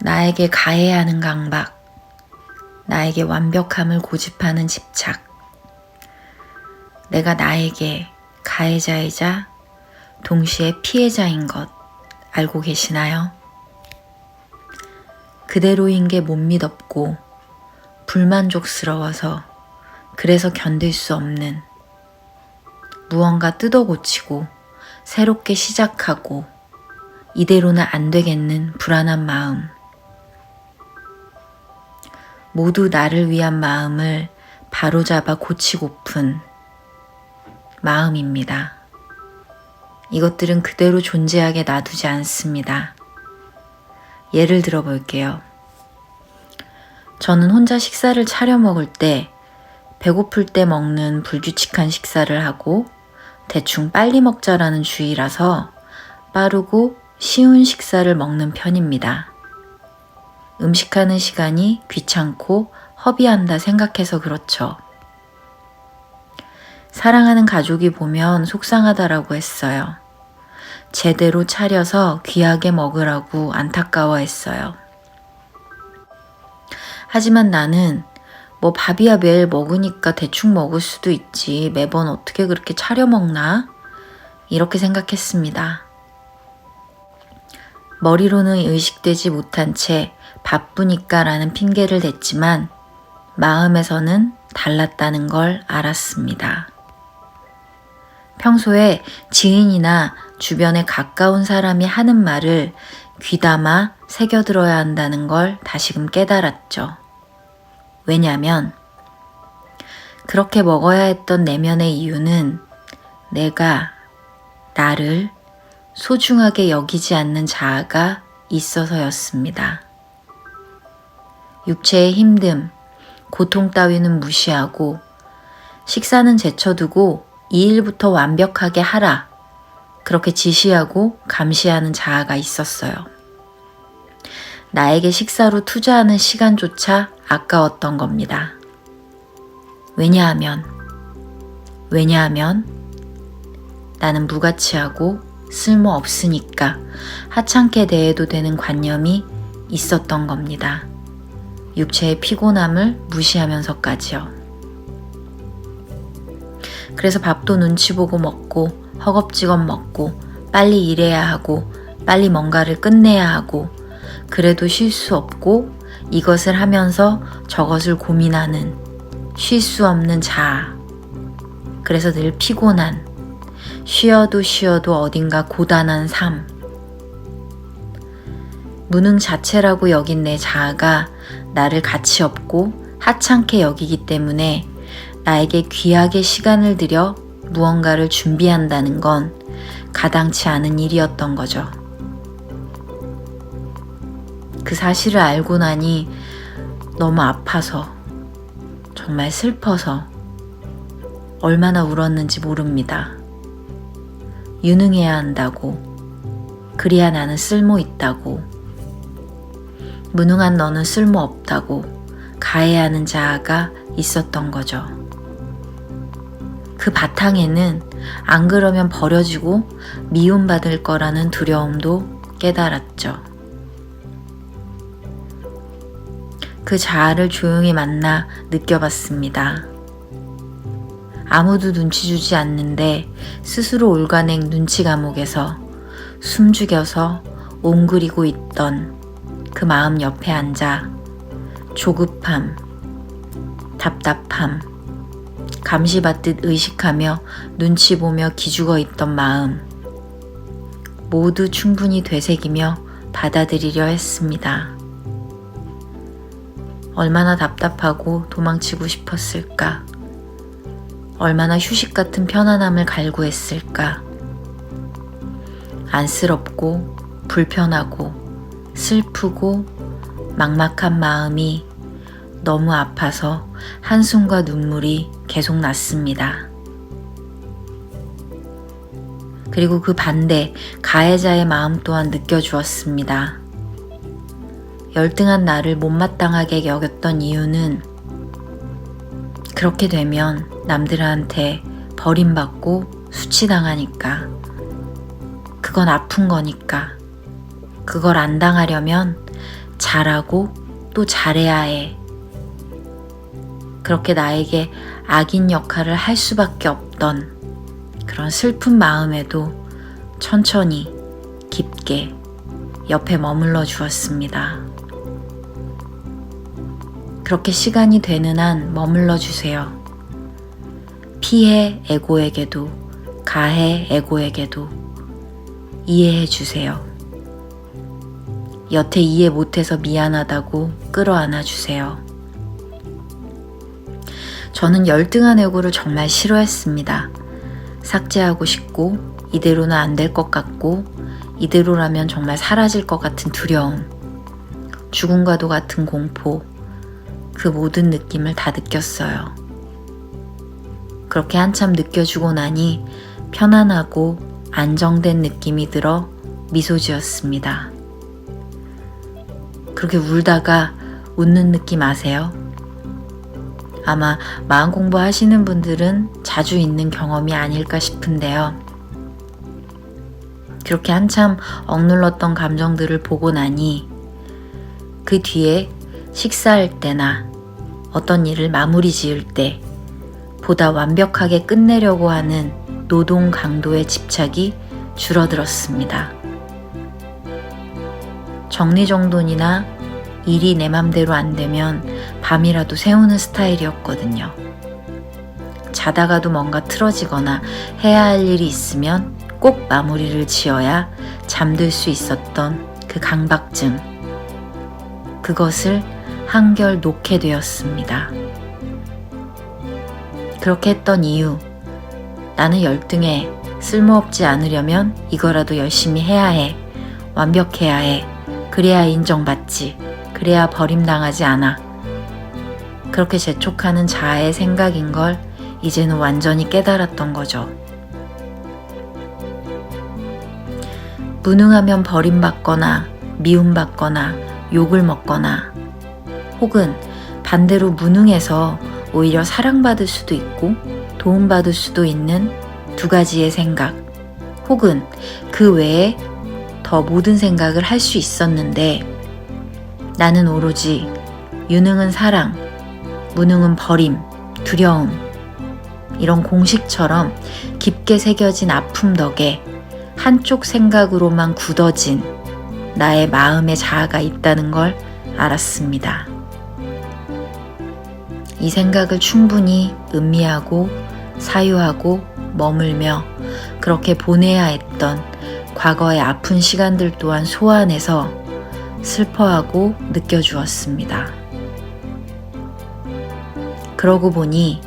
나에게 가해하는 강박, 나에게 완벽함을 고집하는 집착, 내가 나에게 가해자이자 동시에 피해자인 것 알고 계시나요? 그대로인 게 못 믿었고 불만족스러워서 그래서 견딜 수 없는 무언가 뜯어 고치고 새롭게 시작하고 이대로는 안 되겠는 불안한 마음. 모두 나를 위한 마음을 바로잡아 고치고픈 마음입니다. 이것들은 그대로 존재하게 놔두지 않습니다. 예를 들어 볼게요. 저는 혼자 식사를 차려 먹을 때 배고플 때 먹는 불규칙한 식사를 하고 대충 빨리 먹자라는 주의라서 빠르고 쉬운 식사를 먹는 편입니다. 음식하는 시간이 귀찮고 허비한다 생각해서 그렇죠. 사랑하는 가족이 보면 속상하다라고 했어요. 제대로 차려서 귀하게 먹으라고 안타까워했어요. 하지만 나는 뭐 밥이야 매일 먹으니까 대충 먹을 수도 있지 매번 어떻게 그렇게 차려 먹나? 이렇게 생각했습니다. 머리로는 의식되지 못한 채 바쁘니까 라는 핑계를 댔지만 마음에서는 달랐다는 걸 알았습니다. 평소에 지인이나 주변에 가까운 사람이 하는 말을 귀담아 새겨들어야 한다는 걸 다시금 깨달았죠. 왜냐면 그렇게 먹어야 했던 내면의 이유는 내가 나를 소중하게 여기지 않는 자아가 있어서였습니다. 육체의 힘듦, 고통 따위는 무시하고 식사는 제쳐두고 이 일부터 완벽하게 하라. 그렇게 지시하고 감시하는 자아가 있었어요. 나에게 식사로 투자하는 시간조차 아까웠던 겁니다. 왜냐하면, 왜냐하면 나는 무가치하고 쓸모 없으니까 하찮게 대해도 되는 관념이 있었던 겁니다. 육체의 피곤함을 무시하면서까지요. 그래서 밥도 눈치 보고 먹고 허겁지겁 먹고 빨리 일해야 하고 빨리 뭔가를 끝내야 하고 그래도 쉴 수 없고 이것을 하면서 저것을 고민하는 쉴 수 없는 자아. 그래서 늘 피곤한 쉬어도 쉬어도 어딘가 고단한 삶. 무능 자체라고 여긴 내 자아가 나를 가치 없고 하찮게 여기기 때문에 나에게 귀하게 시간을 들여 무언가를 준비한다는 건 가당치 않은 일이었던 거죠. 그 사실을 알고 나니 너무 아파서, 정말 슬퍼서 얼마나 울었는지 모릅니다. 유능해야 한다고, 그리야 나는 쓸모 있다고, 무능한 너는 쓸모 없다고 가해하는 자아가 있었던 거죠. 그 바탕에는 안 그러면 버려지고 미움받을 거라는 두려움도 깨달았죠. 그 자아를 조용히 만나 느껴봤습니다. 아무도 눈치 주지 않는데 스스로 올가낸 눈치 감옥에서 숨죽여서 옹그리고 있던 그 마음 옆에 앉아 조급함, 답답함, 감시받듯 의식하며 눈치 보며 기죽어 있던 마음 모두 충분히 되새기며 받아들이려 했습니다. 얼마나 답답하고 도망치고 싶었을까? 얼마나 휴식 같은 편안함을 갈구했을까? 안쓰럽고 불편하고 슬프고 막막한 마음이 너무 아파서 한숨과 눈물이 계속 났습니다. 그리고 그 반대 가해자의 마음 또한 느껴주었습니다. 열등한 나를 못마땅하게 여겼던 이유는 그렇게 되면 남들한테 버림받고 수치당하니까. 그건 아픈 거니까. 그걸 안 당하려면 잘하고 또 잘해야 해. 그렇게 나에게 악인 역할을 할 수밖에 없던 그런 슬픈 마음에도 천천히 깊게 옆에 머물러 주었습니다. 그렇게 시간이 되는 한 머물러 주세요. 피해 에고에게도 가해 에고에게도 이해해 주세요. 여태 이해 못해서 미안하다고 끌어안아 주세요. 저는 열등한 에고를 정말 싫어했습니다. 삭제하고 싶고, 이대로는 안 될 것 같고, 이대로라면 정말 사라질 것 같은 두려움, 죽음과도 같은 공포, 그 모든 느낌을 다 느꼈어요. 그렇게 한참 느껴주고 나니 편안하고 안정된 느낌이 들어 미소 지었습니다. 그렇게 울다가 웃는 느낌 아세요? 아마 마음 공부하시는 분들은 자주 있는 경험이 아닐까 싶은데요. 그렇게 한참 억눌렀던 감정들을 보고 나니 그 뒤에 식사할 때나 어떤 일을 마무리 지을 때 보다 완벽하게 끝내려고 하는 노동 강도의 집착이 줄어들었습니다. 정리정돈이나 일이 내 맘대로 안 되면 밤이라도 세우는 스타일이었거든요. 자다가도 뭔가 틀어지거나 해야 할 일이 있으면 꼭 마무리를 지어야 잠들 수 있었던 그 강박증. 그것을 한결 놓게 되었습니다. 그렇게 했던 이유. 나는 열등해. 쓸모없지 않으려면 이거라도 열심히 해야 해. 완벽해야 해. 그래야 인정받지. 그래야 버림당하지 않아. 그렇게 재촉하는 자아의 생각인 걸 이제는 완전히 깨달았던 거죠. 무능하면 버림받거나 미움받거나 욕을 먹거나 혹은 반대로 무능해서 오히려 사랑받을 수도 있고 도움받을 수도 있는 두 가지의 생각 혹은 그 외에 더 모든 생각을 할 수 있었는데 나는 오로지 유능은 사랑, 무능은 버림, 두려움 이런 공식처럼 깊게 새겨진 아픔 덕에 한쪽 생각으로만 굳어진 나의 마음의 자아가 있다는 걸 알았습니다. 이 생각을 충분히 음미하고 사유하고 머물며 그렇게 보내야 했던 과거의 아픈 시간들 또한 소환해서 슬퍼하고 느껴주었습니다. 그러고 보니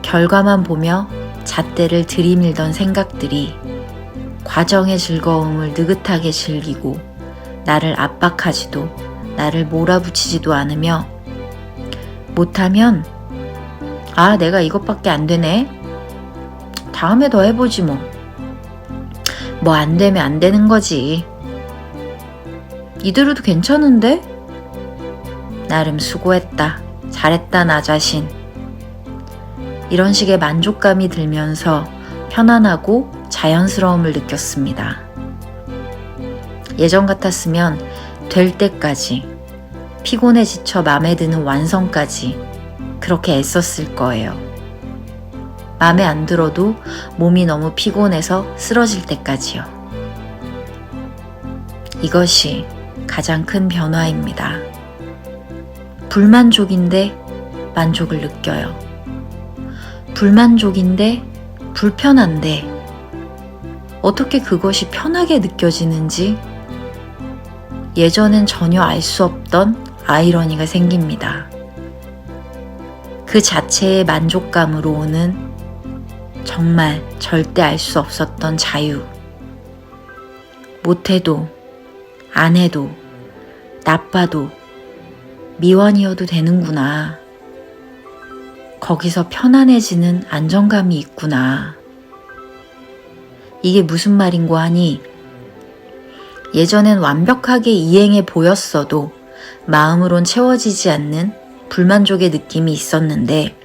결과만 보며 잣대를 들이밀던 생각들이 과정의 즐거움을 느긋하게 즐기고 나를 압박하지도 나를 몰아붙이지도 않으며 못하면 아 내가 이것밖에 안 되네 다음에 더 해보지 뭐 뭐 안 되면 안 되는 거지 이대로도 괜찮은데 나름 수고했다 잘했다 나 자신 이런 식의 만족감이 들면서 편안하고 자연스러움을 느꼈습니다. 예전 같았으면 될 때까지 피곤해 지쳐 맘에 드는 완성까지 그렇게 애썼을 거예요. 맘에 안 들어도 몸이 너무 피곤해서 쓰러질 때까지요. 이것이 가장 큰 변화입니다. 불만족인데 만족을 느껴요. 불만족인데 불편한데 어떻게 그것이 편하게 느껴지는지 예전엔 전혀 알 수 없던 아이러니가 생깁니다. 그 자체의 만족감으로 오는 정말 절대 알 수 없었던 자유. 못해도, 안 해도, 나빠도, 미완이어도 되는구나. 거기서 편안해지는 안정감이 있구나. 이게 무슨 말인고 하니 예전엔 완벽하게 이행해 보였어도 마음으론 채워지지 않는 불만족의 느낌이 있었는데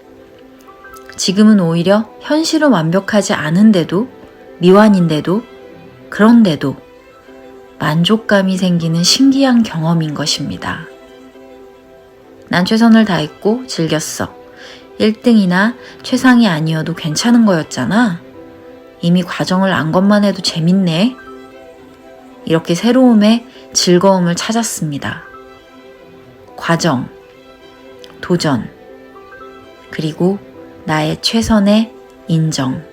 지금은 오히려 현실은 완벽하지 않은데도 미완인데도 그런데도 만족감이 생기는 신기한 경험인 것입니다. 난 최선을 다했고 즐겼어. 1등이나 최상이 아니어도 괜찮은 거였잖아. 이미 과정을 안 것만 해도 재밌네. 이렇게 새로움에 즐거움을 찾았습니다. 과정, 도전, 그리고 나의 최선의 인정.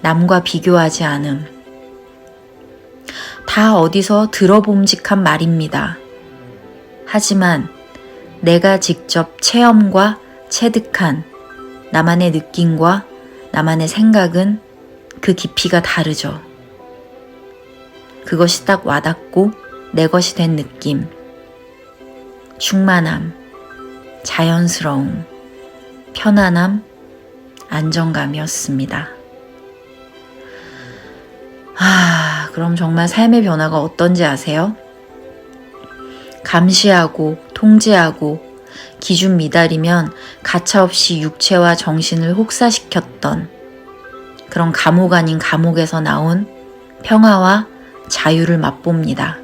남과 비교하지 않음. 다 어디서 들어봄직한 말입니다. 하지만 내가 직접 체험과 체득한 나만의 느낌과 나만의 생각은 그 깊이가 다르죠. 그것이 딱 와닿고 내 것이 된 느낌. 충만함, 자연스러움, 편안함, 안정감이었습니다. 아, 그럼 정말 삶의 변화가 어떤지 아세요? 감시하고 통제하고 기준 미달이면 가차없이 육체와 정신을 혹사시켰던 그런 감옥 아닌 감옥에서 나온 평화와 자유를 맛봅니다.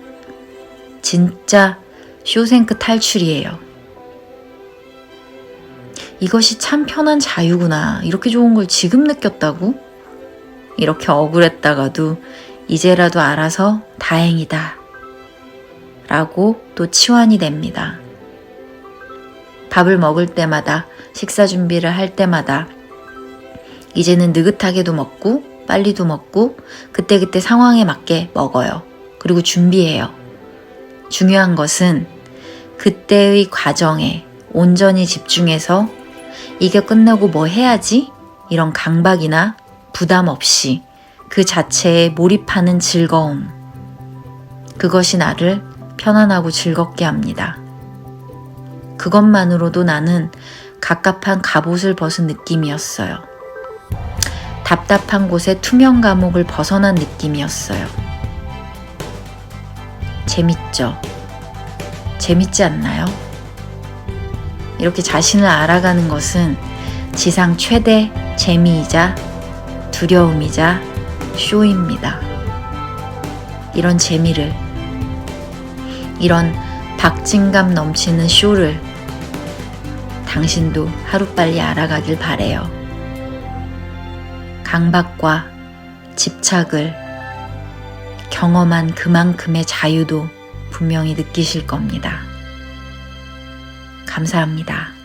진짜 쇼생크 탈출이에요. 이것이 참 편한 자유구나. 이렇게 좋은 걸 지금 느꼈다고? 이렇게 억울했다가도 이제라도 알아서 다행이다. 라고 또 치환이 됩니다. 밥을 먹을 때마다, 식사 준비를 할 때마다, 이제는 느긋하게도 먹고, 빨리도 먹고, 그때그때 상황에 맞게 먹어요. 그리고 준비해요. 중요한 것은 그때의 과정에 온전히 집중해서 이게 끝나고 뭐 해야지? 이런 강박이나 부담 없이 그 자체에 몰입하는 즐거움. 그것이 나를 편안하고 즐겁게 합니다. 그것만으로도 나는 갑갑한 갑옷을 벗은 느낌이었어요. 답답한 곳에 투명 감옥을 벗어난 느낌이었어요. 재밌죠? 재밌지 않나요? 이렇게 자신을 알아가는 것은 지상 최대 재미이자 두려움이자 쇼입니다. 이런 재미를, 이런 박진감 넘치는 쇼를 당신도 하루빨리 알아가길 바래요. 강박과 집착을 경험한 그만큼의 자유도 분명히 느끼실 겁니다. 감사합니다.